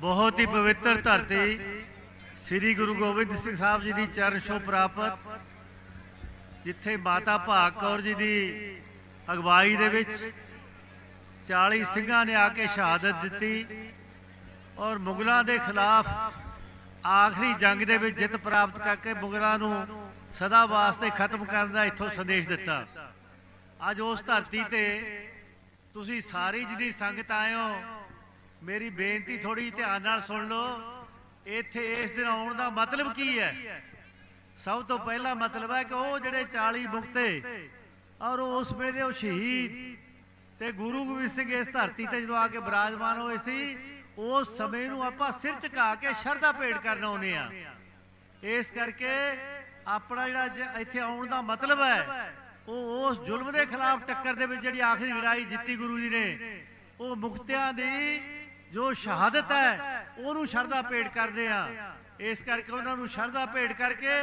ਬਹੁਤ ਹੀ ਪਵਿੱਤਰ ਧਰਤੀ ਸ੍ਰੀ ਗੁਰੂ ਗੋਬਿੰਦ ਸਿੰਘ ਸਾਹਿਬ ਜੀ ਦੀ ਚਰਨ ਛੋਹ ਪ੍ਰਾਪਤ, ਜਿੱਥੇ ਮਾਤਾ ਭਾਗ ਕੌਰ ਜੀ ਦੀ ਅਗਵਾਈ ਦੇ ਵਿੱਚ 40 ਸਿੰਘਾਂ ਨੇ ਆ ਕੇ ਸ਼ਹਾਦਤ ਦਿੱਤੀ ਔਰ ਮੁਗਲਾਂ ਦੇ ਖਿਲਾਫ ਆਖਰੀ ਜੰਗ ਦੇ ਵਿੱਚ ਜਿੱਤ ਪ੍ਰਾਪਤ ਕਰਕੇ ਮੁਗਲਾਂ ਨੂੰ ਸਦਾ ਵਾਸਤੇ ਖਤਮ ਕਰਨ ਦਾ ਇੱਥੋਂ ਸੰਦੇਸ਼ ਦਿੱਤਾ। ਅੱਜ ਉਸ ਧਰਤੀ ਤੇ ਤੁਸੀਂ ਸਾਰੀ ਜਿਹਦੀ ਸੰਗਤ ਆਇਓ ਮੇਰੀ ਬੇਨਤੀ ਥੋੜੀ ਧਿਆਨ ਨਾਲ ਸੁਣ ਲਓ। ਇੱਥੇ ਇਸ ਦਿਨ ਆਉਣ ਦਾ ਮਤਲਬ ਕੀ ਹੈ? ਸਭ ਤੋਂ ਪਹਿਲਾ ਮਤਲਬ ਹੈ ਕਿ ਉਹ ਜਿਹੜੇ 40 ਮੁਕਤੇ ਔਰ ਉਸ ਵੇਲੇ ਉਹ ਸ਼ਹੀਦ ਤੇ ਗੁਰੂ ਗੋਬਿੰਦ ਸਿੰਘ ਇਸ ਧਰਤੀ ਤੇ ਜਦੋਂ ਆ ਕੇ ਬਿਰਾਜਮਾਨ ਹੋਏ ਸੀ, ਉਸ ਸਮੇਂ ਨੂੰ ਆਪਾਂ ਸਿਰ ਝੁਕਾ ਕੇ ਸ਼ਰਧਾ ਭੇਟ ਕਰਨ ਆਉਨੇ ਆ ਇਸ ਕਰਕੇ ਆਪਣਾ ਜਿਹੜਾ ਇੱਥੇ ਆਉਣ ਦਾ ਮਤਲਬ ਹੈ, ਉਹ ਉਸ ਜ਼ੁਲਮ ਦੇ ਖਿਲਾਫ ਟੱਕਰ ਦੇ ਵਿੱਚ ਜਿਹੜੀ ਆਖਰੀ ਲੜਾਈ ਜਿੱਤੀ ਗੁਰੂ ਜੀ ਨੇ, ਉਹ ਮੁਕਤਿਆਂ ਦੀ ਜੋ ਸ਼ਹਾਦਤ ਹੈ, ਉਹਨੂੰ ਸ਼ਰਧਾ ਭੇਟ ਕਰਦੇ ਆ ਇਸ ਕਰਕੇ ਉਹਨਾਂ ਨੂੰ ਸ਼ਰਧਾ ਭੇਟ ਕਰਕੇ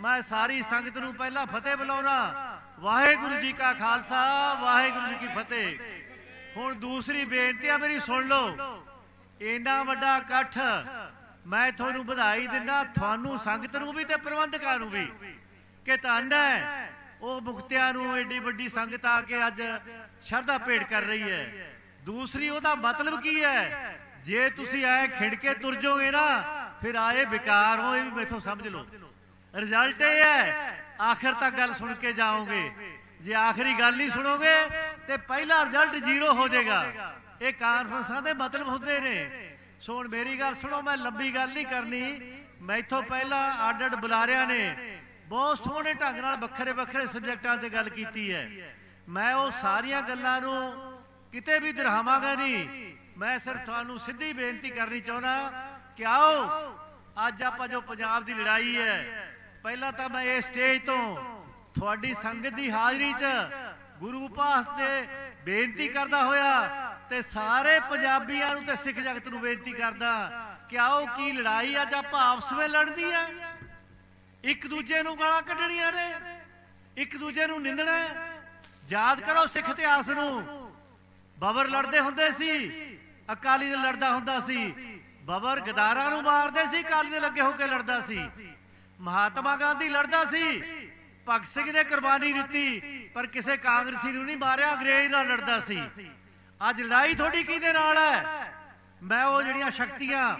ਮੈਂ ਸਾਰੀ ਸੰਗਤ ਨੂੰ ਪਹਿਲਾਂ ਫਤਿਹ ਬੁਲਾਉਣਾ। ਵਾਹਿਗੁਰੂ ਜੀ ਕਾ ਖਾਲਸਾ, ਵਾਹਿਗੁਰੂ ਜੀ ਕੀ ਫਤਿਹ। ਹੁਣ ਦੂਸਰੀ ਬੇਨਤੀ ਆ, ਮੇਰੀ ਸੁਣ ਲਓ। ਇੰਨਾ ਵੱਡਾ ਇਕੱਠ ਮੈਂ ਤੁਹਾਨੂੰ ਵਧਾਈ ਦਿੰਦਾ, ਤੁਹਾਨੂੰ ਸੰਗਤ ਨੂੰ ਵੀ ਤੇ ਪ੍ਰਬੰਧਕਾਂ ਨੂੰ ਵੀ। ਕਿ ਧੰਨ ਹੈ, ਉਹ ਮੁਕਤਿਆਂ ਨੂੰ ਏਡੀ ਵੱਡੀ ਸੰਗਤ ਆ ਕੇ ਅੱਜ ਸ਼ਰਧਾ ਭੇਟ ਕਰ ਰਹੀ ਹੈ। ਦੂਸਰੀ ਉਹਦਾ ਮਤਲਬ ਕੀ ਹੈ? ਜੇ ਤੁਸੀਂ ਐ ਖਿੜ ਕੇ ਤੁਰ ਜਾਓਗੇ ਨਾ, ਫਿਰ ਆਏ ਵਿਕਾਰ ਹੋ, ਇਹ ਵੀ ਮੈਥੋਂ ਸਮਝ ਲਓ। ਰਿਜ਼ਲਟ ਇਹ ਹੈ, ਆਖਰ ਤੱਕ ਗੱਲ ਸੁਣ ਕੇ ਜਾਓਗੇ। ਜੇ ਆਖਰੀ ਗੱਲ ਨਹੀਂ ਸੁਣੋਗੇ, ਤੇ ਪਹਿਲਾ ਰਿਜ਼ਲਟ ਜ਼ੀਰੋ ਹੋ ਜਾਏਗਾ। ਇਹ ਕਾਨਫਰੰਸਾਂ ਦੇ ਮਤਲਬ ਹੁੰਦੇ ਨੇ। ਸੋ ਹੁਣ ਮੇਰੀ ਗੱਲ ਸੁਣੋ, ਮੈਂ ਲੰਬੀ ਗੱਲ ਨਹੀਂ ਕਰਨੀ। ਮੈਥੋਂ ਪਹਿਲਾਂ ਅੱਡ ਅੱਡ ਬੁਲਾਰਿਆਂ ਨੇ ਬਹੁਤ ਸੋਹਣੇ ਢੰਗ ਨਾਲ ਵੱਖਰੇ ਵੱਖਰੇ ਸਬਜੈਕਟਾਂ ਤੇ ਗੱਲ ਕੀਤੀ ਹੈ। ਮੈਂ ਉਹ ਸਾਰੀਆਂ ਗੱਲਾਂ ਨੂੰ ਕਿਤੇ ਵੀ ਦਰਹਾਵਾਂਗਾ ਨਹੀਂ, ਮੈਂ ਸਿਰਫ ਤੁਹਾਨੂੰ ਸਿੱਧੀ ਬੇਨਤੀ ਕਰਨੀ ਚਾਹੁੰਦਾ ਕਿ ਆਓ, ਅੱਜ ਆਪਾਂ ਜੋ ਪੰਜਾਬ ਦੀ ਲੜਾਈ ਹੈ, ਪਹਿਲਾਂ ਤਾਂ ਮੈਂ ਇਸ ਸਟੇਜ ਤੋਂ ਤੁਹਾਡੀ ਸੰਗਤ ਦੀ ਹਾਜ਼ਰੀ 'ਚ ਗੁਰੂ ਪਾਸ ਤੇ ਬੇਨਤੀ ਕਰਦਾ ਹੋਇਆ ਤੇ ਸਾਰੇ ਪੰਜਾਬੀਆਂ ਨੂੰ ਤੇ ਸਿੱਖ ਜਗਤ ਨੂੰ ਬੇਨਤੀ ਕਰਦਾ ਕਿ ਆਓ ਕੀ ਲੜਾਈ ਅੱਜ ਆਪਾਂ ਆਪਸ ਵਿੱਚ ਲੜਨੀ ਆ? ਇੱਕ ਦੂਜੇ ਨੂੰ ਗਾਲਾਂ ਕੱਢਣੀਆਂ ਨੇ, ਇੱਕ ਦੂਜੇ ਨੂੰ ਨਿੰਦਣਾ ਯਾਦ ਕਰੋ ਸਿੱਖ ਇਤਿਹਾਸ ਨੂੰ। ਬਬਰ ਲੜਦੇ ਹੁੰਦੇ ਸੀ। ਅਕਾਲੀ ਦਲ ਲੜਦਾ ਹੁੰਦਾ ਸੀ। ਬਬਰ ਗਦਾਰਾਂ ਨੂੰ ਮਾਰਦੇ ਸੀ, ਅਕਾਲੀ ਦੇ ਲੱਗੇ ਹੋ ਕੇ ਲੜਦਾ ਸੀ। ਮਹਾਤਮਾ ਗਾਂਧੀ ਲੜਦਾ ਸੀ। ਭਗਤ ਸਿੰਘ ਨੇ ਕੁਰਬਾਨੀ ਦਿੱਤੀ, ਪਰ ਕਿਸੇ ਕਾਂਗਰਸੀ ਨੂੰ ਨਹੀਂ ਮਾਰਿਆ, ਅੰਗਰੇਜ਼ ਨਾਲ ਲੜਦਾ ਸੀ। ਅੱਜ ਲੜਾਈ ਤੁਹਾਡੀ ਕਿਹਦੇ ਨਾਲ ਹੈ? ਮੈਂ ਉਹ ਜਿਹੜੀਆਂ ਸ਼ਕਤੀਆਂ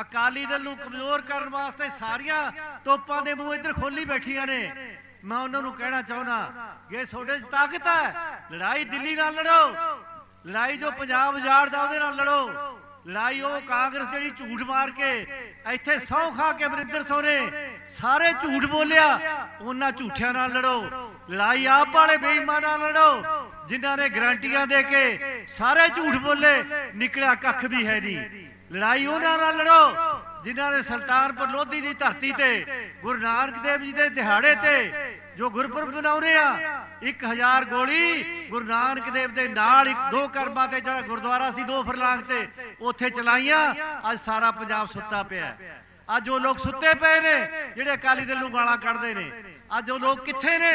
ਅਕਾਲੀ ਦਲ ਨੂੰ ਕਮਜ਼ੋਰ ਕਰਨ ਵਾਸਤੇ ਸਾਰੀਆਂ ਤੋਪਾਂ ਦੇ ਮੂੰਹ ਇੱਧਰ ਖੋਲੀ ਬੈਠੀਆਂ ਨੇ। ਮੈਂ ਉਹਨਾਂ ਨੂੰ ਕਹਿਣਾ ਚਾਹੁੰਦਾ ਕਿ ਤੁਹਾਡੇ 'ਚ ਤਾਕਤ ਹੈ, ਲੜਾਈ ਦਿੱਲੀ ਨਾਲ ਲੜੋ। ਲੜਾਈ ਜੋ ਪੰਜਾਬ ਉਜਾੜਦਾ ਉਹਦੇ ਨਾਲ ਲੜੋ। ਲੜਾਈ ਉਹ ਕਾਂਗਰਸ ਜਿਹੜੀ ਝੂਠ ਮਾਰ ਕੇ ਇੱਥੇ ਸੌ ਖਾ ਕੇ ਅਮਰਿੰਦਰ ਸੋਨੇ ਸਾਰੇ ਝੂਠ ਬੋਲਿਆ, ਉਹਨਾਂ ਝੂਠਿਆਂ ਨਾਲ ਲੜੋ। ਲੜਾਈ ਆਪ ਵਾਲੇ ਬੇਈਮਾਨਾਂ ਨਾਲ ਲੜੋ, ਜਿਨ੍ਹਾਂ ਨੇ ਗਰੰਟੀਆਂ ਦੇ ਕੇ ਸਾਰੇ ਝੂਠ ਬੋਲੇ, ਨਿਕਲਿਆ ਕੱਖ ਵੀ ਹੈ ਨਹੀਂ। ਲੜਾਈ ਉਹਨਾਂ ਨਾਲ ਲੜੋ, ਜਿਨ੍ਹਾਂ ਨੇ ਸੁਲਤਾਨਪੁਰ ਲੋਧੀ ਦੀ ਧਰਤੀ ਤੇ ਗੁਰੂ ਨਾਨਕ ਦੇਵ ਜੀ ਦੇ ਦਿਹਾੜੇ ਤੇ ਜੋ ਗੁਰਪੁਰਬ ਮਨਾਉਂਦੇ ਆ 1000 ਗੋਲੀ ਗੁਰੂ ਨਾਨਕ ਦੇਵ ਦੇ ਨਾਲ ਇੱਕ ਦੋ ਕਰਮਾਂ ਤੇ ਜਿਹੜਾ ਗੁਰਦੁਆਰਾ ਸੀ, ਦੋ ਫਰਲਾਂਗ ਤੇ, ਉੱਥੇ ਚਲਾਈਆਂ। ਅੱਜ ਸਾਰਾ ਪੰਜਾਬ ਸੁੱਤਾ ਪਿਆ ਅੱਜ ਉਹ ਲੋਕ ਸੁੱਤੇ ਪਏ ਨੇ, ਜਿਹੜੇ ਅਕਾਲੀ ਦਲ ਨੂੰ ਗਾਲਾਂ ਕੱਢਦੇ ਨੇ। ਅੱਜ ਉਹ ਲੋਕ ਕਿੱਥੇ ਨੇ?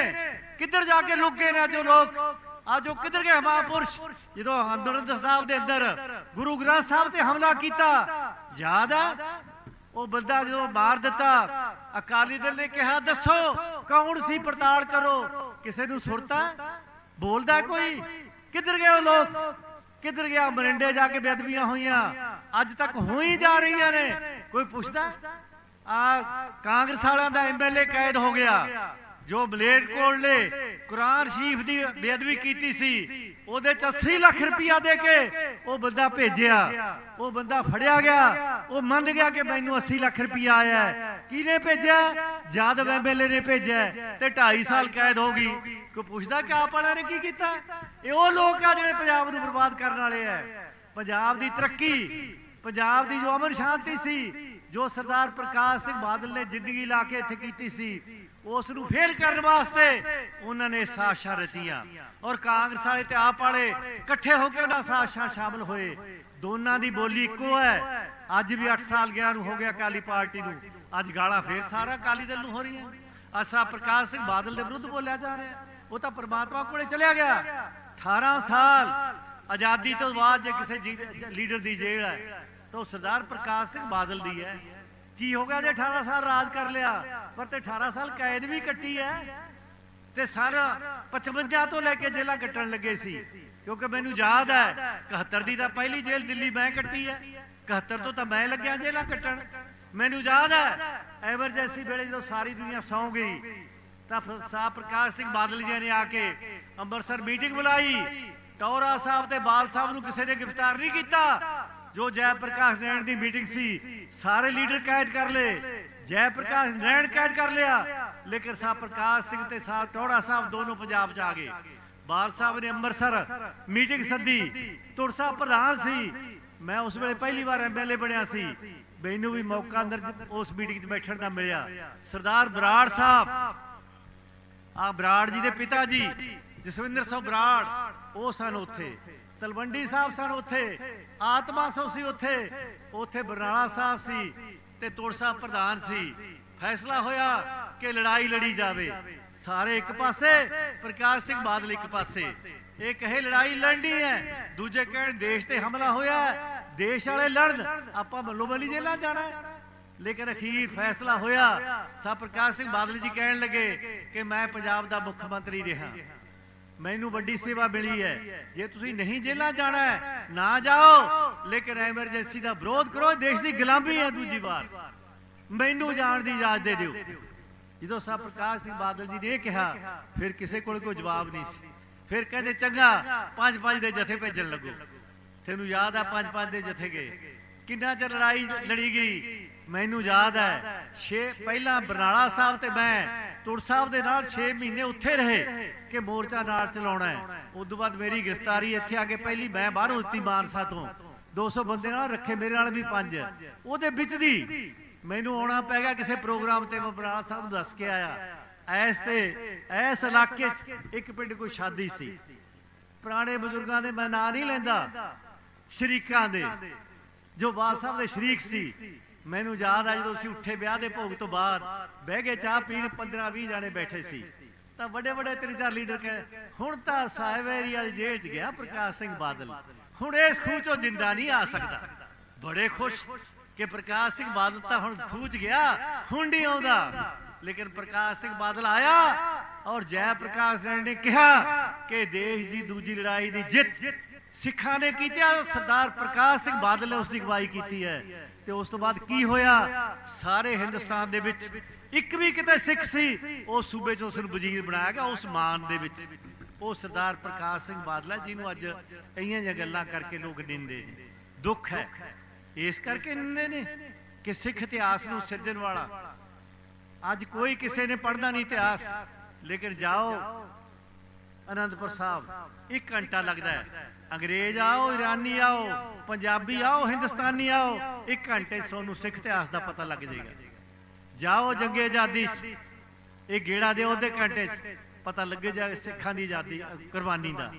ਕਿੱਧਰ ਜਾ ਕੇ ਲੁੱਕ ਗਏ ਨੇ ਅੱਜ ਉਹ ਲੋਕ? ਅੱਜ ਉਹ ਕਿੱਧਰ ਗਏ? ਮਹਾਂਪੁਰਸ਼। ਜਦੋਂ ਹਰਿਮੰਦਰ ਸਾਹਿਬ ਦੇ ਅੰਦਰ ਗੁਰੂ ਗ੍ਰੰਥ ਸਾਹਿਬ ਤੇ ਹਮਲਾ ਕੀਤਾ, ਯਾਦ ਆ? ਉਹ ਬੰਦਾ ਜਦੋਂ ਮਾਰ ਦਿੱਤਾ, ਅਕਾਲੀ ਦਲ ਨੇ ਕਿਹਾ, ਦੱਸੋ ਕੌਣ ਸੀ ਪੜਤਾਲ ਕਰੋ? ਕਿਸੇ ਨੂੰ ਸੁਰਤਾ ਬੋਲਦਾ ਕੋਈ? ਕਿੱਧਰ ਗਏ ਉਹ ਲੋਕ? ਕਿੱਧਰ ਗਿਆ? ਮਰਿੰਡੇ ਜਾ ਕੇ ਬੇਅਦਬੀਆਂ ਹੋਈਆਂ। ਅੱਜ ਤੱਕ ਹੋਈ ਜਾ ਰਹੀਆਂ ਨੇ। ਕੋਈ ਪੁੱਛਦਾ? ਆ ਕਾਂਗਰਸ ਵਾਲਿਆਂ ਦਾ ਐਮਐਲਏ ਕੈਦ ਹੋ ਗਿਆ। ਜੋ ਮਲੇਰਕੋਟ ਨੇ ਕੁਰਾਨ ਸ਼ਰੀਫ ਦੀ ਬੇਅਦਬੀ ਕੀਤੀ ਸੀ ਉਹਦੇ ਚ 80 ਲੱਖ ਰੁਪਇਆ ਦੇ ਕੇ ਉਹ ਬੰਦਾ ਭੇਜਿਆ। ਉਹ ਬੰਦਾ ਫੜਿਆ ਗਿਆ। ਉਹ ਮੰਨ ਗਿਆ ਕਿ ਮੈਨੂੰ 80 ਲੱਖ ਰੁਪਇਆ ਆਇਆ ਕਿਹਨੇ ਭੇਜਿਆ? ਜਾਦਵ ਐਮਐਲਏ ਨੇ ਭੇਜਿਆ ਤੇ 2.5 ਸਾਲ ਕੈਦ ਹੋ ਗਈ। ਕੋਈ ਪੁੱਛਦਾ ਕਿ ਆਪ ਵਾਲਿਆਂ ਨੇ ਕੀ ਕੀਤਾ? ਇਹ ਉਹ ਲੋਕ ਆ ਜਿਹੜੇ ਪੰਜਾਬ ਨੂੰ ਬਰਬਾਦ ਕਰਨ ਵਾਲੇ ਆ। ਪੰਜਾਬ ਦੀ ਤਰੱਕੀ, ਪੰਜਾਬ ਦੀ ਜੋ ਅਮਰ ਸ਼ਾਂਤੀ ਸੀ, ਜੋ ਸਰਦਾਰ ਪ੍ਰਕਾਸ਼ ਸਿੰਘ ਬਾਦਲ ਨੇ ਜ਼ਿੰਦਗੀ ਲਾ ਕੇ ਇੱਥੇ ਕੀਤੀ ਸੀ, ਉਸ ਨੂੰ ਫੇਲ ਕਰਨ ਵਾਸਤੇ ਉਹਨਾਂ ਨੇ ਸਾਸ਼ਾਂ ਰਚੀਆਂ। ਔਰ ਕਾਂਗਰਸ ਵਾਲੇ ਤੇ ਆਪ ਵਾਲੇ ਇਕੱਠੇ ਹੋ ਕੇ ਉਹਨਾਂ ਸਾਸ਼ਾਂ ਸ਼ਾਮਲ ਹੋਏ। ਦੋਨਾਂ ਦੀ ਬੋਲੀ ਇੱਕੋ ਹੈ। ਅੱਜ ਵੀ 8 ਸਾਲ ਗਿਆ ਨੂੰ ਹੋ ਗਿਆ ਅਕਾਲੀ ਪਾਰਟੀ ਨੂੰ। ਅੱਜ ਗਾਲਾਂ ਫੇਰ ਸਾਰਾ ਅਕਾਲੀ ਦਲ ਨੂੰ ਹੋ ਰਹੀਆਂ। ਅਸਾ ਪ੍ਰਕਾਸ਼ ਸਿੰਘ ਬਾਦਲ ਦੇ ਵਿਰੁੱਧ ਬੋਲਿਆ ਜਾ ਰਿਹਾ ਉਹ ਤਾਂ ਪ੍ਰਮਾਤਮਾ ਕੋਲੇ ਚਲਿਆ ਗਿਆ। 18 ਸਾਲ ਆਜ਼ਾਦੀ ਤੋਂ ਬਾਅਦ ਜੇ ਕਿਸੇ ਲੀਡਰ ਦੀ ਜੇਲ੍ਹ ਹੈ, ਤਾਂ ਉਹ ਸਰਦਾਰ ਪ੍ਰਕਾਸ਼ ਸਿੰਘ ਬਾਦਲ ਦੀ ਹੈ। ਕੀ ਹੋ ਗਿਆ ਜੇ 18 ਸਾਲ ਰਾਜ ਕਰ ਲਿਆ? ਪਰ ਤੇ 18 ਸਾਲ ਕੈਦ ਵੀ ਕੱਟੀ ਹੈ ਤੇ ਸਾਰਾ 55 ਤੋਂ ਲੈ ਕੇ ਜੇਲਾਂ ਕੱਟਣ ਲੱਗੇ ਸੀ। ਕਿਉਂਕਿ ਮੈਨੂੰ ਯਾਦ ਹੈ 71 ਦੀ ਤਾਂ ਪਹਿਲੀ ਜੇਲ੍ਹ ਦਿੱਲੀ ਮੈਂ ਕੱਟੀ ਹੈ। 71 ਤੋਂ ਤਾਂ ਮੈਂ ਲੱਗਿਆ ਜੇਲਾਂ ਕੱਟਣ। ਮੈਨੂੰ ਯਾਦ ਹੈ ਐਮਰਜੈਂਸੀ ਵੇਲੇ ਜਦੋਂ ਸਾਰੀ ਦੁਨੀਆ ਸੌਂ ਗਈ ਤਾਂ ਸਾਹਿਬ ਪ੍ਰਕਾਸ਼ ਸਿੰਘ ਬਾਦਲ ਜੀ ਨੇ ਆ ਕੇ ਅੰਮ੍ਰਿਤਸਰ ਮੀਟਿੰਗ ਬੁਲਾਈ। ਟੌਰਾ ਸਾਹਿਬ ਤੇ ਬਾਲ ਸਾਹਿਬ ਨੂੰ ਕਿਸੇ ਨੇ ਗ੍ਰਿਫਤਾਰ ਨਹੀਂ ਕੀਤਾ। ਜੋ ਜੈ ਪ੍ਰਕਾਸ਼ ਨੈਣ ਦੀ ਮੀਟਿੰਗ ਸੀ, ਸਾਰੇ ਲੀਡਰ ਕੈਦ ਕਰ ਲਏ। ਜੈ ਪ੍ਰਕਾਸ਼ ਨੈਣ ਕੈਦ ਕਰ ਲਿਆ, ਲੇਕਿਨ ਸਾਹਿਬ ਪ੍ਰਕਾਸ਼ ਸਿੰਘ ਤੇ ਸਾਹਿਬ ਟੌੜਾ ਸਾਹਿਬ ਦੋਨੋਂ ਪੰਜਾਬ ਚ ਆ ਗਏ। ਬਾਲ ਸਾਹਿਬ ਨੇ ਅੰਮ੍ਰਿਤਸਰ ਮੀਟਿੰਗ ਸੱਦੀ। ਤੁਰ ਸਾਹਿਬ ਪ੍ਰਧਾਨ ਸੀ। ਮੈਂ ਉਸ ਵੇਲੇ ਪਹਿਲੀ ਵਾਰ ਐਮਐਲਏ ਬਣਿਆ ਸੀ। ਮੈਨੂੰ ਵੀ ਮੌਕਾ ਅੰਦਰ ਉਸ ਮੀਟਿੰਗ 'ਚ ਬੈਠਣ ਦਾ ਮਿਲਿਆ। ਸਰਦਾਰ ਬਰਾੜ ਸਾਹਿਬ। ਆ ਬਰਾੜ ਜੀ ਦੇ ਪਿਤਾ ਜੀ, ਜਸਵਿੰਦਰ ਸਿੰਘ ਬਰਾੜ, ਉਹ ਸਨ ਉੱਥੇ। ਤਲਵੰਡੀ ਸਾਹਿਬ ਸਨ ਉੱਥੇ, ਆਤਮਾ ਸਿੰਘ ਸੀ ਉੱਥੇ। ਉੱਥੇ ਬਰਨਾਲਾ ਸਾਹਿਬ ਸੀ ਤੇ ਤੋੜ ਸਾਹਿਬ ਪ੍ਰਧਾਨ ਸੀ। ਫੈਸਲਾ ਹੋਇਆ ਕਿ ਲੜਾਈ ਲੜੀ ਜਾਵੇ। ਸਾਰੇ ਇੱਕ ਪਾਸੇ, ਪ੍ਰਕਾਸ਼ ਸਿੰਘ ਬਾਦਲ ਇੱਕ ਪਾਸੇ। ਇਹ ਕਹੇ, ਲੜਾਈ ਲੜਨੀ ਹੈ। ਦੂਜੇ ਕਹਿਣ, ਦੇਸ਼ ਤੇ ਹਮਲਾ ਹੋਇਆ ਦੇਸ਼ ਵਾਲੇ ਲੜਨ, ਆਪਾਂ ਬੱਲੋ ਬੱਲੀ ਜੇਲਾਂ ਜਾਣਾ ਹੈ। ਲੇਕਿਨ ਅਖੀਰ ਫੈਸਲਾ ਹੋਇਆ ਸਾਹਿਬ ਪ੍ਰਕਾਸ਼ ਸਿੰਘ ਬਾਦਲ ਜੀ ਕਹਿਣ ਲੱਗੇ ਕਿ ਮੈਂ ਪੰਜਾਬ ਦਾ ਮੁੱਖ ਮੰਤਰੀ ਰਿਹਾ। ਮੈਨੂੰ ਵੱਡੀ ਸੇਵਾ ਮਿਲੀ ਹੈ। ਜੇ ਤੁਸੀਂ ਨਹੀਂ ਜੇਲਾਂ ਜਾਣਾ ਹੈ, ਨਾ ਜਾਓ। ਲੇਕਿਨ ਐਮਰਜੈਂਸੀ ਦਾ ਵਿਰੋਧ ਕਰੋ ਦੇਸ਼ ਦੀ ਗੁਲਾਮੀ ਹੈ ਦੂਜੀ ਵਾਰ। ਮੈਨੂੰ ਜਾਣ ਦੀ ਇਜਾਜ਼ਤ ਦੇ ਦਿਓ। ਜਦੋਂ ਸਾਹਿਬ ਪ੍ਰਕਾਸ਼ ਸਿੰਘ ਬਾਦਲ ਜੀ ਨੇ ਇਹ ਕਿਹਾ, ਫਿਰ ਕਿਸੇ ਕੋਲ ਕੋਈ ਜਵਾਬ ਨਹੀਂ ਸੀ। ਫਿਰ ਕਹਿੰਦੇ, ਚੰਗਾ ਪੰਜ ਪੰਜ ਦੇ ਜਥੇ ਭੇਜਣ ਲੱਗੋ। ਤੈਨੂੰ ਯਾਦ ਆ ਪੰਜ ਪੰਜ ਦੇ ਜਥੇ ਗਏ ਕਿੰਨਾ ਚਿਰ ਲੜਾਈ ਲੜੀ ਗਈ? ਮੈਨੂੰ ਯਾਦ ਹੈ, ਛੇ ਪਹਿਲਾਂ ਬਰਨਾਲਾ ਸਾਹਿਬ ਤੇ ਮੈਂ, ਤੁਰ ਸਾਹਿਬ ਦੇ ਨਾਲ 6 ਮਹੀਨੇ ਉੱਥੇ ਰਹੇ ਕਿ ਮੋਰਚਾ ਨਾਲ ਚਲਾਉਣਾ ਹੈ। ਉਸ ਤੋਂ ਬਾਅਦ ਮੇਰੀ ਗ੍ਰਿਫਤਾਰੀ ਇੱਥੇ ਆ ਕੇ ਪਹਿਲੀ ਮੈਂ ਬਾਹਰੋਂ ਦਿੱਤੀ ਮਾਨਸਾ ਤੋਂ। 200 ਬੰਦੇ ਨਾਲ ਰੱਖੇ, ਮੇਰੇ ਨਾਲ ਵੀ ਪੰਜ। ਉਹਦੇ ਵਿੱਚ ਦੀ ਮੈਨੂੰ ਆਉਣਾ ਪੈ ਗਿਆ ਕਿਸੇ ਪ੍ਰੋਗਰਾਮ ਤੇ, ਮੈਂ ਬਰਨਾਲਾ ਸਾਹਿਬ ਨੂੰ ਦੱਸ ਕੇ ਆਇਆ। ਐਸ ਤੇ, ਐਸ ਇਲਾਕੇ 'ਚ ਇੱਕ ਪਿੰਡ ਕੋਈ ਸ਼ਾਦੀ ਸੀ। ਪੁਰਾਣੇ ਬਜ਼ੁਰਗਾਂ ਦੇ ਮੈਂ ਨਾਂ ਨਹੀਂ ਲੈਂਦਾ। ਸ਼ਰੀਕਾਂ ਦੇ। ਜੋ ਬਾਦ ਸਾਹਿਬ ਦੇ ਸ਼ਰੀਕ ਸੀ, ਮੈਨੂੰ ਯਾਦ ਆ ਜਦੋਂ ਅਸੀਂ ਉੱਠੇ ਵਿਆਹ ਦੇ ਭੋਗ ਤੋਂ ਬਾਅਦ, ਬਹਿ ਕੇ ਚਾਹ ਪੀਣ 15 20 ਜਾਣੇ ਬੈਠੇ ਸੀ। ਤਾਂ ਵੱਡੇ ਵੱਡੇ ਤਿੰਨ ਚਾਰ ਲੀਡਰ ਕਹੇ, ਹੁਣ ਤਾਂ ਸਾਹਿਬ ਏਰੀਆ ਦੀ ਜੇਲ੍ਹ 'ਚ ਗਿਆ ਪ੍ਰਕਾਸ਼ ਸਿੰਘ ਬਾਦਲ। ਹੁਣ ਇਸ ਖੂਹ 'ਚੋਂ ਜਿੰਦਾ ਨਹੀਂ ਆ ਸਕਦਾ। ਬੜੇ ਖੁਸ਼ ਕਿ ਪ੍ਰਕਾਸ਼ ਸਿੰਘ ਬਾਦਲ ਤਾਂ ਹੁਣ ਖੂਹ 'ਚ ਗਿਆ, ਹੁਣ ਨਹੀਂ ਆਉਂਦਾ। ਲੇਕਿਨ ਪ੍ਰਕਾਸ਼ ਸਿੰਘ ਬਾਦਲ ਆਇਆ ਔਰ ਜੈ ਪ੍ਰਕਾਸ਼ ਸਿੰਘ ਨੇ ਕਿਹਾ ਕਿ ਦੇਸ਼ ਦੀ ਦੂਜੀ ਲੜਾਈ ਦੀ ਜਿੱਤ ਸਿੱਖਾਂ ਨੇ ਕੀਤਾ ਸਰਦਾਰ ਪ੍ਰਕਾਸ਼ ਸਿੰਘ ਬਾਦਲ ਨੇ ਉਸ ਦੀ ਅਗਵਾਈ ਕੀਤੀ ਹੈ। ਤੇ ਉਸ ਤੋਂ ਬਾਅਦ ਕੀ ਹੋਇਆ? ਸਾਰੇ ਹਿੰਦੁਸਤਾਨ ਦੇ ਵਿੱਚ ਇੱਕ ਵੀ ਕਿਤੇ ਸਿੱਖ ਸੀ, ਉਹ ਸੂਬੇ 'ਚ ਉਸ ਨੂੰ ਵਜ਼ੀਰ ਬਣਾਇਆ ਗਿਆ ਉਸ ਮਾਨ ਦੇ ਵਿੱਚ। ਉਹ ਸਰਦਾਰ ਪ੍ਰਕਾਸ਼ ਸਿੰਘ ਬਾਦਲ ਹੈ, ਜਿਹਨੂੰ ਅੱਜ ਇਹੀਆਂ ਜਿਹੀਆਂ ਗੱਲਾਂ ਕਰਕੇ ਲੋਕ ਨਿੰਦੇ ਨੇ। ਦੁੱਖ ਹੈ। ਇਸ ਕਰਕੇ ਨਿੰਦੇ ਨੇ ਕਿ ਸਿੱਖ ਇਤਿਹਾਸ ਨੂੰ ਸਿਰਜਣ ਵਾਲਾ। ਅੱਜ ਕੋਈ ਕਿਸੇ ਨੇ ਪੜ੍ਹਨਾ ਨਹੀਂ ਇਤਿਹਾਸ, ਲੇਕਿਨ ਜਾਓ ਅਨੰਦਪੁਰ ਸਾਹਿਬ, ਇੱਕ ਘੰਟਾ ਲੱਗਦਾ ਹੈ। ਅੰਗਰੇਜ਼ ਆਓ, ਇਰਾਨੀ ਆਓ, ਪੰਜਾਬੀ ਆਓ, ਹਿੰਦੁਸਤਾਨੀ ਆਓ, ਇੱਕ ਘੰਟੇ 'ਚ ਸਿੱਖ ਇਤਿਹਾਸ ਦਾ ਪਤਾ ਲੱਗ ਜਾਏਗਾ। ਜਾਓ ਜੰਗੇ ਆਜ਼ਾਦੀ 'ਚ। ਇਹ ਗੇੜਾ ਦਿਓ ਉਹਦੇ ਘੰਟੇ 'ਚ। ਪਤਾ ਲੱਗੇ ਜਾ ਸਿੱਖਾਂ ਦੀ ਆਜ਼ਾਦੀ ਕੁਰਬਾਨੀ ਦਾ।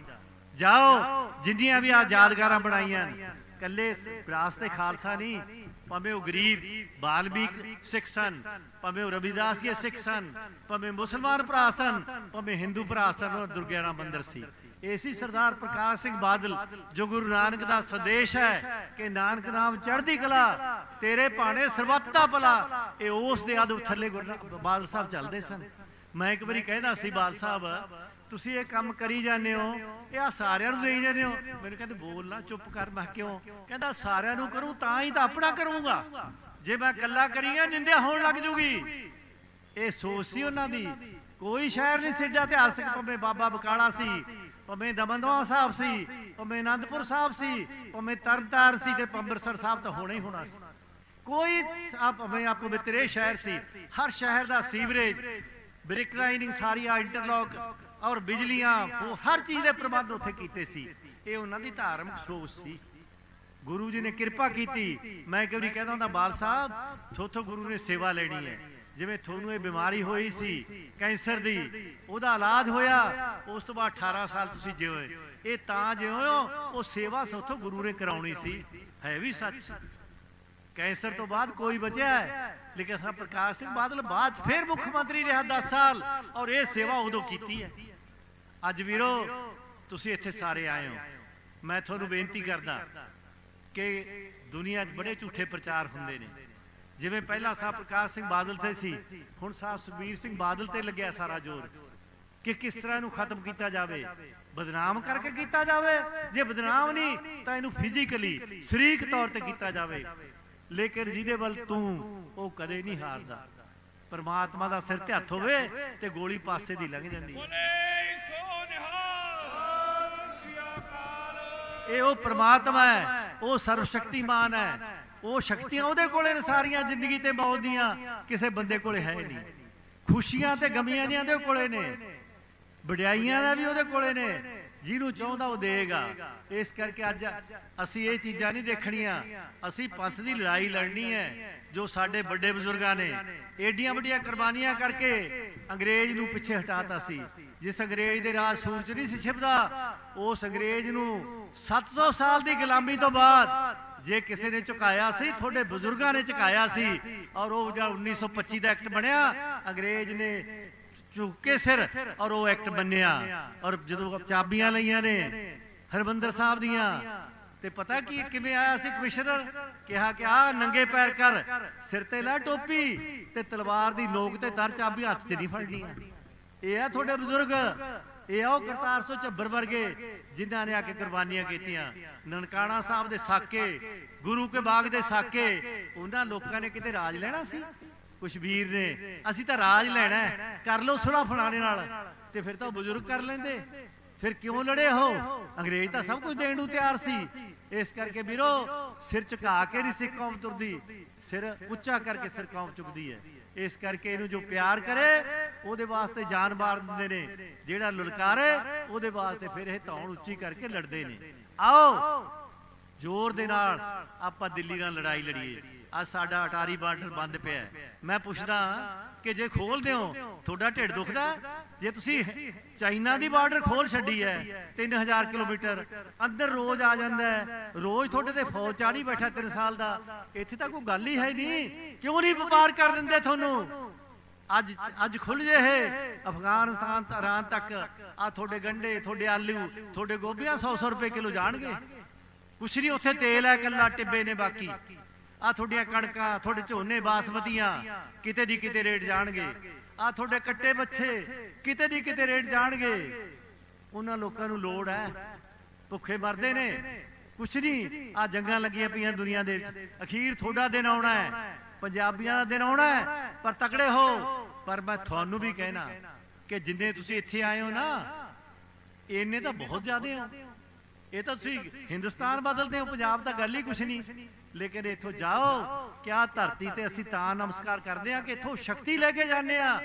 ਜਾਓ, ਜਿੰਨੀਆਂ ਵੀ ਆਜ਼ਾਦਗਾਰਾਂ ਬਣਾਈਆਂ ਕੱਲੇ ਵਿਰਾਸਤ ਖਾਲਸਾ ਨਹੀਂ, ਭਾਵੇਂ ਉਹ ਗਰੀਬ, ਬਾਲਮੀਕ ਸਿੱਖ ਸਨ, ਭਾਵੇਂ ਉਹ ਰਵਿਦਾਸੀਏ ਸਿੱਖ ਸਨ, ਭਾਵੇਂ ਮੁਸਲਮਾਨ ਭਰਾ ਸਨ, ਭਾਵੇਂ ਹਿੰਦੂ ਭਰਾ ਸਨ, ਉਹ ਦੁਰਗਿਆਣਾ ਮੰਦਿਰ ਸੀ। ਏਸੀ ਸਰਦਾਰ ਪ੍ਰਕਾਸ਼ ਸਿੰਘ ਬਾਦਲ, ਜੋ ਗੁਰੂ ਨਾਨਕ ਦਾ ਸੰਦੇਸ਼ ਹੈ ਕਿ ਨਾਨਕ ਨਾਮ ਚੜ੍ਹਦੀ ਕਲਾ, ਤੇਰੇ ਭਾਣੇ ਸਰਬੱਤ ਦਾ ਭਲਾ, ਇਹ ਉਸ ਦੇ ਆਦੂ ਥੱਲੇ ਗੁਰੂ ਬਾਦਲ ਸਾਹਿਬ ਚੱਲਦੇ ਸਨ। ਮੈਂ ਇੱਕ ਵਾਰੀ ਕਹਿੰਦਾ ਸੀ, ਬਾਦਲ ਸਾਹਿਬ ਤੁਸੀਂ ਇਹ ਕੰਮ ਕਰੀ ਜਾਂਦੇ ਹੋ, ਇਹ ਆ ਸਾਰਿਆਂ ਨੂੰ ਦੇਈ ਜਾਂਦੇ ਹੋ। ਮੈਨੂੰ ਕਹਿੰਦੇ, ਬੋਲ ਨਾ, ਚੁੱਪ ਕਰ, ਮੈਂ ਕਿਉਂ? ਕਹਿੰਦਾ, ਸਾਰਿਆਂ ਨੂੰ ਕਰੂੰ, ਤਾਂ ਹੀ ਤਾਂ ਆਪਣਾ ਕਰੂੰਗਾ। ਜੇ ਮੈਂ ਇਕੱਲਾ ਕਰੀਆਂ, ਨਿੰਦਿਆ ਹੋਣ ਲੱਗ ਜੂਗੀ। ਇਹ ਸੋਚ ਸੀ ਉਹਨਾਂ ਦੀ। ਕੋਈ ਸ਼ਹਿਰ ਨਹੀਂ ਸਿੱਧਾ ਇਤਿਹਾਸਕ ਭਾਵੇਂ ਬਾਬਾ ਬਕਾਲਾ ਸੀ, ਭਾਵੇਂ ਦਮਨਦਵਾ ਸਾਹਿਬ ਸੀ, ਭਾਵੇਂ ਆਨੰਦਪੁਰ ਸਾਹਿਬ ਸੀ, ਭਾਵੇਂ ਤਰਨਤਾਰਨ ਸੀ ਤੇ ਅੰਮ੍ਰਿਤਸਰ ਸਾਹਿਬ ਤਾਂ ਹੋਣਾ ਹੀ ਹੋਣਾ ਸੀ। ਕੋਈ ਆਪ ਭਾਵੇਂ ਆਪ ਪਵਿੱਤਰੇ ਸ਼ਹਿਰ ਸੀ, ਹਰ ਸ਼ਹਿਰ ਦਾ ਸੀਵਰੇਜ, ਬ੍ਰਿਕ ਲਾਈਨਿੰਗ ਸਾਰੀ ਇੰਟਰਲੌਕ ਔਰ ਬਿਜਲੀਆਂ ਉਹ ਹਰ ਚੀਜ਼ ਦੇ ਪ੍ਰਬੰਧ ਉੱਥੇ ਕੀਤੇ ਸੀ। ਇਹ ਉਹਨਾਂ ਦੀ ਧਾਰਮਿਕ ਸੋਚ ਸੀ। ਗੁਰੂ ਜੀ ਨੇ ਕਿਰਪਾ ਕੀਤੀ। ਮੈਂ ਇੱਕ ਵਾਰੀ ਕਹਿੰਦਾ ਹੁੰਦਾ, ਬਾਲ ਸਾਹਿਬ, ਥੋਥੋਂ ਗੁਰੂ ਨੇ ਸੇਵਾ ਲੈਣੀ ਹੈ। ਜਿਵੇਂ ਤੁਹਾਨੂੰ ਇਹ ਬਿਮਾਰੀ ਹੋਈ ਸੀ, ਕੈਂਸਰ ਦੀ, ਉਹਦਾ ਇਲਾਜ ਹੋਇਆ, ਉਸ ਤੋਂ ਬਾਅਦ 18 ਸਾਲ ਤੁਸੀਂ ਜਿਉਏ ਇਹ ਤਾਂ ਜਿਉਏ ਉਹ ਸੇਵਾ ਸੋਥੋਂ ਗੁਰੂ ਨੇ ਕਰਾਉਣੀ ਸੀ। ਹੈ ਵੀ ਸੱਚ? ਕੈਂਸਰ ਤੋਂ ਬਾਅਦ ਕੋਈ ਬਚਿਆ ਹੈ। ਲੇਕਿਨ ਸਰ ਪ੍ਰਕਾਸ਼ ਸਿੰਘ ਬਾਦਲ ਬਾਅਦ ਫਿਰ ਮੁੱਖ ਮੰਤਰੀ ਰਿਹਾ 10 ਸਾਲ। ਔਰ ਇਹ ਸੇਵਾ ਉਦੋਂ ਕੀਤੀ ਹੈ। ਅੱਜ ਵੀਰੋ, ਤੁਸੀਂ ਇੱਥੇ ਸਾਰੇ ਆਏ ਹੋ। ਮੈਂ ਤੁਹਾਨੂੰ ਬੇਨਤੀ ਕਰਦਾ ਕਿ ਦੁਨੀਆ 'ਚ ਬੜੇ ਝੂਠੇ ਪ੍ਰਚਾਰ ਹੁੰਦੇ ਨੇ। ਜਿਵੇਂ ਪਹਿਲਾਂ ਸਾਹਿਬ ਪ੍ਰਕਾਸ਼ ਸਿੰਘ ਬਾਦਲ ਤੇ ਸੀ, ਹੁਣ ਸਾਹਿਬ ਸੁਖਬੀਰ ਸਿੰਘ ਬਾਦਲ ਤੇ ਲੱਗਿਆ ਸਾਰਾ ਜ਼ੋਰ। ਕਿ ਕਿਸ ਤਰ੍ਹਾਂ ਇਹਨੂੰ ਖਤਮ ਕੀਤਾ ਜਾਵੇ? ਬਦਨਾਮ ਕਰਕੇ ਕੀਤਾ ਜਾਵੇ? ਜੇ ਬਦਨਾਮ ਨਹੀਂ, ਤਾਂ ਇਹਨੂੰ ਫਿਜ਼ੀਕਲੀ ਸਰੀਰਕ ਤੌਰ ਤੇ ਕੀਤਾ ਜਾਵੇ। ਲੇਕਿਨ ਜਿਹਦੇ ਵੱਲ ਤੂੰ ਉਹ ਕਦੇ ਨਹੀਂ ਹਾਰਦਾ। ਪਰਮਾਤਮਾ ਦਾ ਸਿਰ ਤੇ ਹੱਥ ਹੋਵੇ ਤੇ ਗੋਲੀ ਪਾਸੇ ਦੀ ਲੰਘ ਜਾਂਦੀ ਇਹ ਉਹ ਪ੍ਰਮਾਤਮਾ ਹੈ ਉਹ ਸਰਵ ਸ਼ਕਤੀਮਾਨ ਹੈ। ਉਹ ਸ਼ਕਤੀਆਂ ਉਹਦੇ ਕੋਲੇ ਨੇ ਸਾਰੀਆਂ ਜ਼ਿੰਦਗੀ ਤੇ ਮੌਤ ਦੀਆਂ। ਕਿਸੇ ਬੰਦੇ ਕੋਲੇ ਹੈ ਨਹੀਂ। ਖੁਸ਼ੀਆਂ ਤੇ ਗਮੀਆਂ ਦੀਆਂ ਉਹਦੇ ਕੋਲੇ ਨੇ। ਵਡਿਆਈਆਂ ਦਾ ਵੀ ਉਹਦੇ ਕੋਲੇ ਨੇ। ਜਿਹਨੂੰ ਚਾਹੁੰਦਾ ਉਹ ਦੇਗਾ। ਇਸ ਕਰਕੇ ਅੱਜ ਅਸੀਂ ਇਹ ਚੀਜ਼ਾਂ ਨਹੀਂ ਦੇਖਣੀਆਂ। ਅਸੀਂ ਪੰਥ ਦੀ ਲੜਾਈ ਲੜਨੀ ਹੈ, ਜੋ ਸਾਡੇ ਵੱਡੇ ਬਜ਼ੁਰਗਾਂ ਨੇ। ਏਡੀਆਂ ਵੱਡੀਆਂ ਕੁਰਬਾਨੀਆਂ ਕਰਕੇ ਅੰਗਰੇਜ਼ ਨੂੰ ਪਿੱਛੇ ਹਟਾਤਾ ਸੀ। ਜਿਸ ਅੰਗਰੇਜ਼ ਦੇ ਰਾਜ ਸੂਰ ਚ ਨਹੀਂ ਸੀ ਛਿਪਦਾ, ਉਸ ਅੰਗਰੇਜ਼ ਨੂੰ 700 ਸਾਲ ਦੀ ਗੁਲਾਮੀ ਤੋਂ ਬਾਅਦ ਜੇ ਕਿਸੇ ਨੇ ਝੁਕਾਇਆ ਸੀ, ਤੁਹਾਡੇ ਬਜ਼ੁਰਗਾਂ ਨੇ ਝੁਕਾਇਆ ਸੀ ਔਰ ਉਹ ਜਿਹੜਾ 1925 ਦਾ ਐਕਟ ਬਣਿਆ, ਅੰਗਰੇਜ਼ ਨੇ ਝੁੱਕ ਕੇ ਸਿਰ ਔਰ ਉਹ ਐਕਟ ਬੰਨਿਆ। ਔਰ ਜਦੋਂ ਚਾਬੀਆਂ ਲਈਆਂ ਨੇ ਹਰਬੰਦਰ ਸਾਹਿਬ ਦੀਆਂ, ਤੇ ਪਤਾ ਕੀ ਕਿਵੇਂ ਆਇਆ ਸੀ ਕਮਿਸ਼ਨਰ? ਕਿਹਾ ਕਿ ਆ ਨੰਗੇ ਪੈਰ ਕਰ, ਸਿਰ ਤੇ ਲਾ ਟੋਪੀ ਤੇ ਤਲਵਾਰ ਦੀ ਨੋਕ ਤੇ ਤਰ ਚਾਬੀ ਹੱਥ 'ਚ ਨਹੀਂ ਫੜਨੀਆਂ ਇਹ ਆ ਤੁਹਾਡੇ ਬਜ਼ੁਰਗ, ਇਹ ਆ ਉਹ ਕਰਤਾਰ ਸੋ ਚੱਬਰ ਵਰਗੇ ਜਿਨ੍ਹਾਂ ਨੇ ਆ ਕੇ ਕੁਰਬਾਨੀਆਂ ਕੀਤੀਆਂ। ਨਨਕਾਣਾ ਸਾਹਿਬ ਦੇ ਸਾਕੇ, ਗੁਰੂ ਕੇ ਬਾਗ ਦੇ ਸਾਕੇ, ਉਹਨਾਂ ਲੋਕਾਂ ਨੇ ਕਿਤੇ ਰਾਜ ਲੈਣਾ ਸੀ? ਕੁਸ਼ਬੀਰ ਨੇ। ਅਸੀਂ ਤਾਂ ਰਾਜ ਲੈਣਾ ਕਰ ਲਓ ਸੁਲਾ ਫਲਾਣੇ ਨਾਲ। ਤੇ ਫਿਰ ਤਾਂ ਉਹ ਬਜ਼ੁਰਗ ਕਰ ਲੈਂਦੇ। ਫਿਰ ਕਿਉਂ ਲੜੇ ਹੋ? ਅੰਗਰੇਜ਼ ਤਾਂ ਸਭ ਕੁਝ ਦੇਣ ਨੂੰ ਤਿਆਰ ਸੀ। ਇਸ ਕਰਕੇ ਵੀਰੋ, ਸਿਰ ਝੁਕਾ ਕੇ ਨਹੀਂ ਸਿੱਖ ਕੌਮ ਤੁਰਦੀ। ਸਿਰ ਉੱਚਾ ਕਰਕੇ ਸਿਰ ਕੌਮ ਚੁੱਕਦੀ ਹੈ। ਇਸ ਕਰਕੇ ਇਹਨੂੰ ਜੋ ਪਿਆਰ ਕਰੇ, ਉਹਦੇ ਵਾਸਤੇ ਜਾਨ ਮਾਰ ਦਿੰਦੇ ਨੇ। ਜਿਹੜਾ ਲਲਕਾਰੇ, ਉਹਦੇ ਵਾਸਤੇ ਫਿਰ ਇਹ ਧੌਣ ਉੱਚੀ ਕਰਕੇ ਲੜਦੇ ਨੇ। ਆਓ, ਜ਼ੋਰ ਦੇ ਨਾਲ ਆਪਾਂ ਦਿੱਲੀ ਨਾਲ ਲੜਾਈ ਲੜੀਏ। ਅੱਜ ਸਾਡਾ ਅਟਾਰੀ ਬਾਰਡਰ ਬੰਦ ਪਿਆ ਮੈਂ ਪੁੱਛਦਾ ਕਿ ਜੇ ਖੋਲਦੇ ਹੋ, ਤੁਹਾਡਾ ਢਿੱਡ ਦੁਖਦਾ? ਜੇ ਤੁਸੀਂ ਚਾਈਨਾ ਦੀ ਬਾਰਡਰ ਖੋਲ ਛੱਡੀ ਹੈ 3000 ਕਿਲੋਮੀਟਰ, ਅੰਦਰ ਰੋਜ਼ ਆ ਜਾਂਦਾ ਰੋਜ਼ ਤੁਹਾਡੇ ਤੇ ਫੌਜ ਚਾੜੀ ਬੈਠਾ 3 ਸਾਲ ਦਾ। ਇੱਥੇ ਤਾਂ ਕੋਈ ਗੱਲ ਹੀ ਹੈ ਨਹੀਂ। ਕਿਉਂ ਨਹੀਂ ਵਪਾਰ ਕਰ ਦਿੰਦੇ ਤੁਹਾਨੂੰ? ਅੱਜ ਅੱਜ ਖੁੱਲ ਜੇ ਇਹ ਅਫਗਾਨਿਸਤਾਨ ਤੋਂ ਇਰਾਨ ਤੱਕ। ਆ ਤੁਹਾਡੇ ਗੰਡੇ ਤੁਹਾਡੇ ਆਲੂ, ਤੁਹਾਡੇ ਗੋਭੀਆਂ 100 100 ਰੁਪਏ ਕਿਲੋ ਜਾਣਗੇ। ਕੁਛ ਨਹੀਂ, ਉੱਥੇ ਤੇਲ ਹੈ, ਕੱਲਾ, ਟਿੱਬੇ ਨੇ ਬਾਕੀ। ਆ ਤੁਹਾਡੀਆਂ ਕਣਕਾਂ, ਤੁਹਾਡੇ ਝੋਨੇ ਬਾਸਮਤੀਆਂ ਕਿਤੇ ਦੀ ਕਿਤੇ ਰੇਟ ਜਾਣਗੇ। ਆ ਤੁਹਾਡੇ ਕੱਟੇ ਬੱਚੇ, ਕਿਤੇ ਦੀ ਕਿਤੇ ਰੇਟ ਜਾਣਗੇ। ਉਹਨਾਂ ਲੋਕਾਂ ਨੂੰ ਲੋੜ ਹੈ। ਭੁੱਖੇ ਮਰਦੇ ਨੇ। ਕੁਛ ਨਹੀਂ ਆ ਜੰਗਾਂ ਲੱਗੀਆਂ ਪਈਆਂ ਦੁਨੀਆ ਦੇ ਵਿੱਚ। ਅਖੀਰ ਤੁਹਾਡਾ ਦਿਨ ਆਉਣਾ ਹੈ। ਪੰਜਾਬੀਆਂ ਦਾ ਦਿਨ ਆਉਣਾ ਹੈ। ਪਰ ਤਕੜੇ ਹੋ। ਪਰ ਮੈਂ ਤੁਹਾਨੂੰ ਵੀ ਕਹਿਣਾ ਕਿ ਜਿੰਨੇ ਤੁਸੀਂ ਇੱਥੇ ਆਏ ਹੋ ਨਾ, ਇੰਨੇ ਤਾਂ ਬਹੁਤ ਜ਼ਿਆਦੇ ਹੋ। ਇਹ ਤਾਂ ਤੁਸੀਂ ਹਿੰਦੁਸਤਾਨ ਬਦਲਦੇ ਹੋ, ਪੰਜਾਬ ਤਾਂ ਗੱਲ ਹੀ ਕੁਛ ਨਹੀਂ। ਲੇਕਿਨ ਇੱਥੋਂ ਜਾਓ, ਕਿਆ ਧਰਤੀ ਤੇ ਅਸੀਂ ਤਾਂ ਨਮਸਕਾਰ ਕਰਦੇ ਆ ਕਿ ਇੱਥੋਂ ਸ਼ਕਤੀ ਲੈ ਕੇ ਜਾਂਦੇ ਆ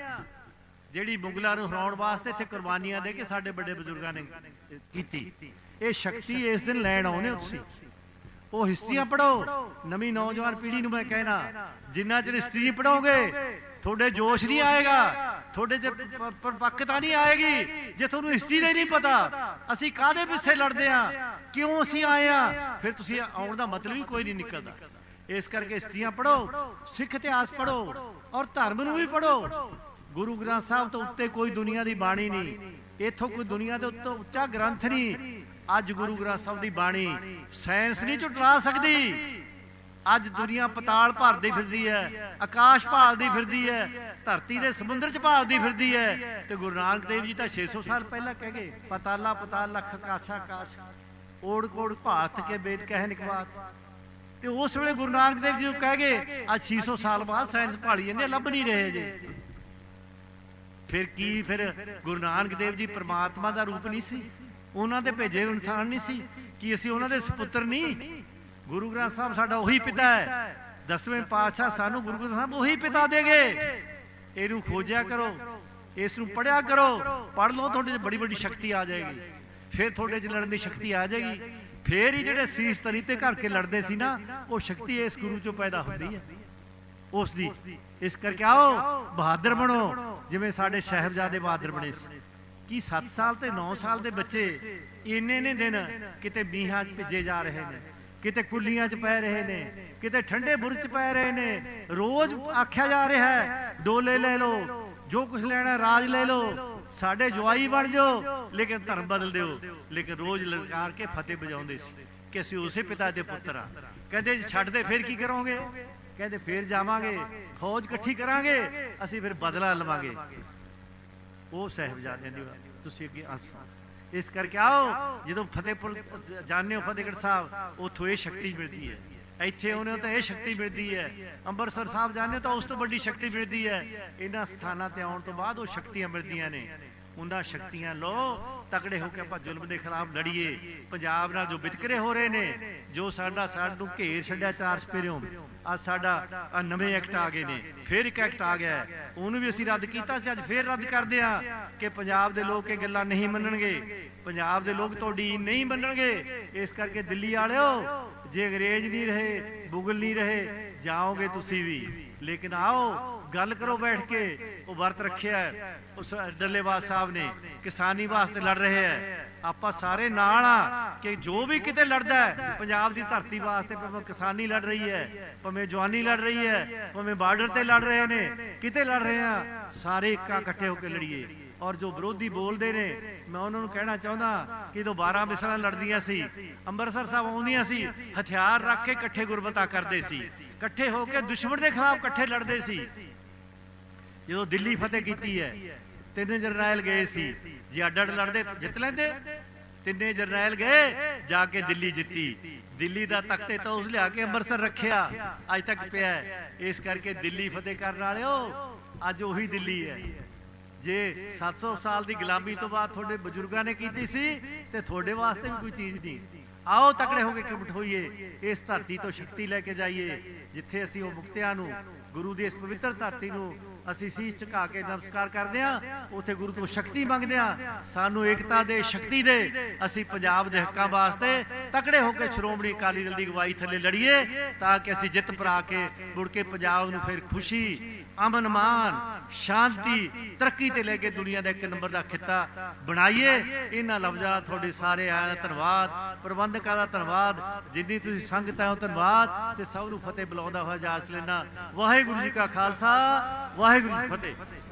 ਜਿਹੜੀ ਮੁਗਲਾਂ ਨੂੰ ਹਰਾਉਣ ਵਾਸਤੇ ਇੱਥੇ ਕੁਰਬਾਨੀਆਂ ਦੇ ਕੇ ਸਾਡੇ ਵੱਡੇ ਬਜ਼ੁਰਗਾਂ ਨੇ ਕੀਤੀ। ਇਹ ਸ਼ਕਤੀ ਇਸ ਦਿਨ ਲੈਣ ਆਉਨੇ ਹੋ ਤੁਸੀਂ। ਉਹ ਹਿਸਟਰੀਆਂ ਪੜੋ ਨਵੀਂ ਨੌਜਵਾਨ ਪੀੜ੍ਹੀ ਨੂੰ ਮੈਂ ਕਹਿਣਾ, ਜਿੰਨਾ ਚਿਰ ਹਿਸਟਰੀ ਪੜੋਗੇ ਤੁਹਾਡੇ ਜੋਸ਼ ਨਹੀਂ ਆਏਗਾ। ਤੁਹਾਡੇ ਚ ਪਰਪੱਕਤਾ ਨਹੀਂ ਆਏਗੀ, ਜੇ ਤੁਹਾਨੂੰ ਹਿਸਟਰੀ ਦਾ ਨਹੀਂ ਪਤਾ, ਅਸੀਂ ਕਾਹਦੇ ਪਿੱਛੇ ਲੜਦੇ ਆ ਕਿਉਂ ਅਸੀਂ ਆਏ ਆ ਫਿਰ ਤੁਸੀਂ ਆਉਣ ਦਾ ਮਤਲਬ ਹੀ ਕੋਈ ਨਹੀਂ ਨਿਕਲਦਾ। ਇਸ ਕਰਕੇ ਹਿਸਟਰੀਆਂ ਪੜੋ ਸਿੱਖ ਇਤਿਹਾਸ ਪੜੋ ਔਰ ਧਰਮ ਨੂੰ ਵੀ ਪੜੋ ਗੁਰੂ ਗ੍ਰੰਥ ਸਾਹਿਬ ਤੋਂ ਉੱਤੇ ਕੋਈ ਦੁਨੀਆ ਦੀ ਬਾਣੀ ਨਹੀਂ, ਇੱਥੋਂ ਕੋਈ ਦੁਨੀਆ ਦੇ ਉੱਤੇ ਉੱਚਾ ਗ੍ਰੰਥ ਨਹੀਂ। ਅੱਜ ਗੁਰੂ ਗ੍ਰੰਥ ਸਾਹਿਬ ਦੀ ਬਾਣੀ ਸਾਇੰਸ ਨਹੀਂ ਝੁਟਲਾ ਸਕਦੀ। ਅੱਜ ਦੁਨੀਆ ਪਤਾਲ ਭਰਦੀ ਫਿਰਦੀ ਹੈ, ਆਕਾਸ਼ ਭਾਲਦੀ ਫਿਰਦੀ ਹੈ, ਧਰਤੀ ਦੇ ਸਮੁੰਦਰ ਚ ਭਾਲਦੀ ਫਿਰਦੀ ਹੈ ਤੇ ਗੁਰੂ ਨਾਨਕ ਦੇਵ ਜੀ ਤਾਂ 600 ਸਾਲ ਪਹਿਲਾਂ ਕਹਿ ਗਏ, ਪਤਾਲਾ ਪਤਾਲ, ਲੱਖ ਆਕਾਸ਼ਾ ਆਕਾਸ਼ ਓੜ ਕੋੜ ਭਾਰਤ ਕੇ ਵੇਦ ਕਹਿ ਨਿਕਵਾਤ ਤੇ ਉਸ ਵੇਲੇ ਗੁਰੂ ਨਾਨਕ ਦੇਵ ਜੀ ਨੂੰ ਕਹਿ ਗਏ, ਅੱਜ 600 ਸਾਲ ਬਾਅਦ ਸਾਇੰਸ ਭਾਲੀ ਜਾਂਦੇ ਲੱਭ ਨਹੀਂ ਰਹੇ ਜੇ। ਫਿਰ ਕੀ ਫਿਰ ਗੁਰੂ ਨਾਨਕ ਦੇਵ ਜੀ ਪ੍ਰਮਾਤਮਾ ਦਾ ਰੂਪ ਨਹੀਂ ਸੀ? ਉਹਨਾਂ ਦੇ ਭੇਜੇ ਇਨਸਾਨ ਨਹੀਂ ਸੀ ਕਿ ਅਸੀਂ ਉਹਨਾਂ ਦੇ ਸੁਪੁੱਤਰ ਨਹੀਂ? ਗੁਰੂ ਗ੍ਰੰਥ ਸਾਹਿਬ ਸਾਡਾ ਉਹੀ ਪਿਤਾ ਹੈ। ਦਸਵੇਂ ਪਾਤਸ਼ਾਹ ਸਾਨੂੰ ਗੁਰੂ ਗ੍ਰੰਥ ਸਾਹਿਬ ਉਹੀ ਪਿਤਾ ਦੇਗੇ। ਇਹਨੂੰ ਖੋਜਿਆ ਕਰੋ ਇਸ ਨੂੰ ਪੜਿਆ ਕਰੋ ਪੜ ਲਓ, ਤੁਹਾਡੇ 'ਚ ਬੜੀ ਬੜੀ ਸ਼ਕਤੀ ਆ ਜਾਏਗੀ। ਫਿਰ ਤੁਹਾਡੇ 'ਚ ਲੜਨ ਦੀ ਸ਼ਕਤੀ ਆ ਜਾਏਗੀ। ਫੇਰ ਹੀ ਜਿਹੜੇ ਸੀਸ ਤਰੀ ਤੇ ਘਰ ਕੇ ਲੜਦੇ ਸੀ ਨਾ, ਉਹ ਸ਼ਕਤੀ ਇਸ ਗੁਰੂ 'ਚੋਂ ਪੈਦਾ ਹੁੰਦੀ ਹੈ। ਉਸ ਦੀ। ਇਸ ਕਰਕੇ ਆਓ, ਬਹਾਦਰ ਬਣੋ, ਜਿਵੇਂ ਸਾਡੇ ਸਾਹਿਬਜ਼ਾਦੇ ਬਹਾਦਰ ਬਣੇ ਸੀ। ਕਿ 7 ਸਾਲ ਤੇ 9 ਸਾਲ ਦੇ ਬੱਚੇ ਇੰਨੇ ਨੇ ਦਿਨ ਕਿਤੇ ਮੀਂਹਾਂ 'ਚ ਭਿੱਜੇ ਜਾ ਰਹੇ ਨੇ? ਕਿਤੇ ਕੁੱਲੀਆਂ 'ਚ ਪੈ ਰਹੇ ਨੇ, ਕਿਤੇ ਠੰਡੇ ਬੁਰਜ 'ਚ ਪੈ ਰਹੇ ਨੇ। ਰੋਜ਼ ਆਖਿਆ ਜਾ ਰਿਹਾ ਹੈ, ਡੋਲੇ ਲੈ ਲਓ, ਜੋ ਕੁਝ ਲੈਣਾ ਰਾਜ ਲੈ ਲਓ, ਸਾਡੇ ਜਵਾਈ ਬਣ ਜਾਓ, ਲੇਕਿਨ ਧਰਮ ਬਦਲ ਦਿਓ। ਲੇਕਿਨ ਰੋਜ਼ ਲਲਕਾਰ ਕੇ ਫਤਿਹ ਬਜਾਉਂਦੇ ਸੀ ਕਿ ਅਸੀਂ ਉਸੇ ਪਿਤਾ ਦੇ ਪੁੱਤਰ ਆ ਕਹਿੰਦੇ ਛੱਡਦੇ ਫਿਰ ਕੀ ਕਰੋਗੇ? ਕਹਿੰਦੇ ਫਿਰ ਜਾਵਾਂਗੇ, ਫੌਜ ਇਕੱਠੀ ਕਰਾਂਗੇ, ਅਸੀਂ ਫਿਰ ਬਦਲਾ ਲਵਾਂਗੇ। ਉਹ ਸਾਹਿਬਜ਼ਾਦਿਆਂ ਦੀ ਤੁਸੀਂ ਅੱਗੇ ਆਸਾ ਇਸ ਕਰਕੇ ਆਓ, ਜਦੋਂ ਫਤਿਹਪੁਰ ਜਾਣਦੇ ਹੋ, ਫਤਿਹਗੜ੍ਹ ਸਾਹਿਬ, ਉੱਥੋਂ ਇਹ ਸ਼ਕਤੀ ਮਿਲਦੀ ਹੈ। ਇੱਥੇ ਆਉਂਦੇ ਤਾਂ ਇਹ ਸ਼ਕਤੀ ਮਿਲਦੀ ਹੈ। ਅੰਮ੍ਰਿਤਸਰ ਸਾਹਿਬ ਜਾਂਦੇ ਤਾਂ ਉਸ ਤੋਂ ਵੱਡੀ ਸ਼ਕਤੀ ਮਿਲਦੀ ਹੈ। ਇਹਨਾਂ ਸਥਾਨਾਂ ਤੇ ਆਉਣ ਤੋਂ ਬਾਅਦ ਉਹ ਸ਼ਕਤੀਆਂ ਮਿਲਦੀਆਂ ਨੇ। ਉਹਨਾਂ ਸ਼ਕਤੀਆਂ ਲੋ ਤਕੜੇ ਹੋ ਕੇ ਆਪਾਂ ਜ਼ੁਲਮ ਦੇ ਖਿਲਾਫ ਲੜੀਏ। ਪੰਜਾਬ ਨਾਲ ਜੋ ਵਿਤਕਰੇ ਹੋ ਰਹੇ ਨੇ, ਜੋ ਸਾਡਾ ਸਾਨੂੰ ਘੇਰ ਛੱਡਿਆ ਚਾਰ ਸਪੇਰਿਓਂ ਆ ਸਾਡਾ ਆਹ ਨਵੇਂ ਐਕਟ ਆ ਗਏ ਨੇ। ਫਿਰ ਇੱਕ ਐਕਟ ਆ ਗਿਆ। ਉਹਨੂੰ ਵੀ ਅਸੀਂ ਰੱਦ ਕੀਤਾ ਸੀ, ਅੱਜ ਫਿਰ ਰੱਦ ਕਰਦੇ ਆ ਕਿ ਪੰਜਾਬ ਦੇ ਲੋਕ ਇਹ ਗੱਲਾਂ ਨਹੀਂ ਮੰਨਣਗੇ। ਪੰਜਾਬ ਦੇ ਲੋਕ ਤੁਹਾਡੀ ਨਹੀਂ ਮੰਨਣਗੇ। ਇਸ ਕਰਕੇ ਦਿੱਲੀ ਵਾਲਿਓ, ਜੇ ਅੰਗਰੇਜ਼ ਨਹੀਂ ਰਹੇ, ਮੁਗਲ ਨਹੀਂ ਰਹੇ, ਜਾਓਗੇ ਤੁਸੀਂ ਵੀ। ਲੇਕਿਨ ਆਓ, ਗੱਲ ਕਰੋ ਬੈਠ ਕੇ। ਉਹ ਵਰਤ ਰੱਖਿਆ ਉਸ ਡੱਲੇਵਾਲ ਸਾਹਿਬ ਨੇ ਕਿਸਾਨੀ ਵਾਸਤੇ ਲੜ ਰਹੇ ਹੈ। ਆਪਾਂ ਸਾਰੇ ਨਾਲ ਆ ਕਿ ਜੋ ਵੀ ਕਿਤੇ ਲੜਦਾ ਹੈ, ਪੰਜਾਬ ਦੀ ਧਰਤੀ ਵਾਸਤੇ ਭਾਵੇਂ ਕਿਸਾਨੀ ਲੜ ਰਹੀ ਹੈ, ਭਾਵੇਂ ਜਵਾਨੀ ਲੜ ਰਹੀ ਹੈ, ਭਾਵੇਂ ਬਾਰਡਰ ਤੇ ਲੜ ਰਹੇ ਨੇ, ਕਿਤੇ ਲੜ ਰਹੇ ਆ ਸਾਰੇ ਇਕੱਠੇ ਹੋ ਕੇ ਲੜੀਏ। ਔਰ ਜੋ ਵਿਰੋਧੀ ਬੋਲਦੇ ਨੇ, ਮੈਂ ਉਹਨਾਂ ਨੂੰ ਕਹਿਣਾ ਚਾਹੁੰਦਾ ਕਿ ਜਦੋਂ 12 ਮਿਸਲਾਂ ਲੜਦੀਆਂ ਸੀ, ਅੰਮ੍ਰਿਤਸਰ ਸਾਹਿਬ ਆਉਂਦੀਆਂ ਸੀ, ਹਥਿਆਰ ਰੱਖ ਕੇ ਇਕੱਠੇ ਗੁਰਬਤਾ ਕਰਦੇ ਸੀ, ਇਕੱਠੇ ਹੋ ਕੇ ਦੁਸ਼ਮਣ ਦੇ ਖਿਲਾਫ ਇਕੱਠੇ ਲੜਦੇ ਸੀ। ਜਦੋਂ ਦਿੱਲੀ ਫਤਿਹ ਕੀਤੀ ਹੈ ਤਿੰਨ ਜਰਨੈਲ ਗਏ ਸੀ। ਜੇ ਅੱਡ ਅੱਡ ਲੜਦੇ, ਜਿੱਤ ਲੈਂਦੇ। ਤਿੰਨੇ ਜਰਨੈਲ ਗਏ, ਜਾ ਕੇ ਦਿੱਲੀ ਜਿੱਤੀ। ਦਿੱਲੀ ਦਾ ਤਖਤੇ ਤਾਂ ਲਿਆ ਕੇ ਅੰਮ੍ਰਿਤਸਰ ਰੱਖਿਆ। ਅੱਜ ਤੱਕ ਪਿਆ ਇਸ ਕਰਕੇ ਦਿੱਲੀ ਫਤਿਹ ਕਰਨ ਵਾਲਿਓ, ਅੱਜ ਉਹੀ ਦਿੱਲੀ ਹੈ। ਜੇ 700 ਸਾਲ ਦੀ ਗੁਲਾਮੀ ਤੋਂ ਬਾਅਦ ਤੁਹਾਡੇ ਬਜ਼ੁਰਗਾਂ ਨੇ ਕੀਤੀ ਸੀ, ਤੇ ਤੁਹਾਡੇ ਵਾਸਤੇ ਵੀ ਕੋਈ ਚੀਜ਼ ਨਹੀਂ। ਆਓ ਤਕੜੇ ਹੋ ਕੇ ਇਕਮਠ ਹੋਈਏ ਇਸ ਧਰਤੀ ਤੋਂ ਸ਼ਕਤੀ ਲੈ ਕੇ ਜਾਈਏ, ਜਿੱਥੇ ਅਸੀਂ ਉਹ ਮੁਕਤਿਆਂ ਨੂੰ, ਗੁਰੂ ਦੀ ਇਸ ਪਵਿੱਤਰ ਧਰਤੀ ਨੂੰ ਅਸੀਂ ਸੀਸ ਝੁਕਾ ਕੇ ਨਮਸਕਾਰ ਕਰਦੇ ਹਾਂ। ਉੱਥੇ ਗੁਰੂ ਤੋਂ ਸ਼ਕਤੀ ਮੰਗਦੇ ਹਾਂ। ਸਾਨੂੰ ਏਕਤਾ ਦੇ, ਸ਼ਕਤੀ ਦੇ ਅਸੀਂ ਪੰਜਾਬ ਦੇ ਹੱਕਾਂ ਵਾਸਤੇ ਤਕੜੇ ਹੋ ਕੇ ਸ਼੍ਰੋਮਣੀ ਅਕਾਲੀ ਦਲ ਦੀ ਅਗਵਾਈ ਥੱਲੇ ਲੜੀਏ ਤਾਂ ਕਿ ਅਸੀਂ ਜਿੱਤ ਪਰਾ ਕੇ ਮੁੜ ਕੇ ਪੰਜਾਬ ਨੂੰ ਫਿਰ ਖੁਸ਼ੀ ਅਮਨ ਮਾਨ, ਸ਼ਾਂਤੀ, ਤਰੱਕੀ ਤੇ ਲੈ ਕੇ ਦੁਨੀਆ ਦਾ ਇੱਕ ਨੰਬਰ ਦਾ ਖਿੱਤਾ ਬਣਾਈਏ। ਇਹਨਾਂ ਲਫ਼ਜ਼ਾਂ ਨਾਲ ਤੁਹਾਡੇ ਸਾਰੇ ਆਇਆਂ ਦਾ ਧੰਨਵਾਦ, ਪ੍ਰਬੰਧਕਾਂ ਦਾ ਧੰਨਵਾਦ, ਜਿੰਨੀ ਤੁਸੀਂ ਸੰਗਤ ਆਇਓ ਧੰਨਵਾਦ ਤੇ ਸਭ ਨੂੰ ਫਤਿਹ ਬੁਲਾਉਂਦਾ ਹੋਇਆ ਇਜਾਜ਼ਤ ਲੈਣਾ ਵਾਹਿਗੁਰੂ ਜੀ ਕਾ ਖਾਲਸਾ, ਵਾਹਿਗੁਰੂ ਜੀ ਫਤਿਹ।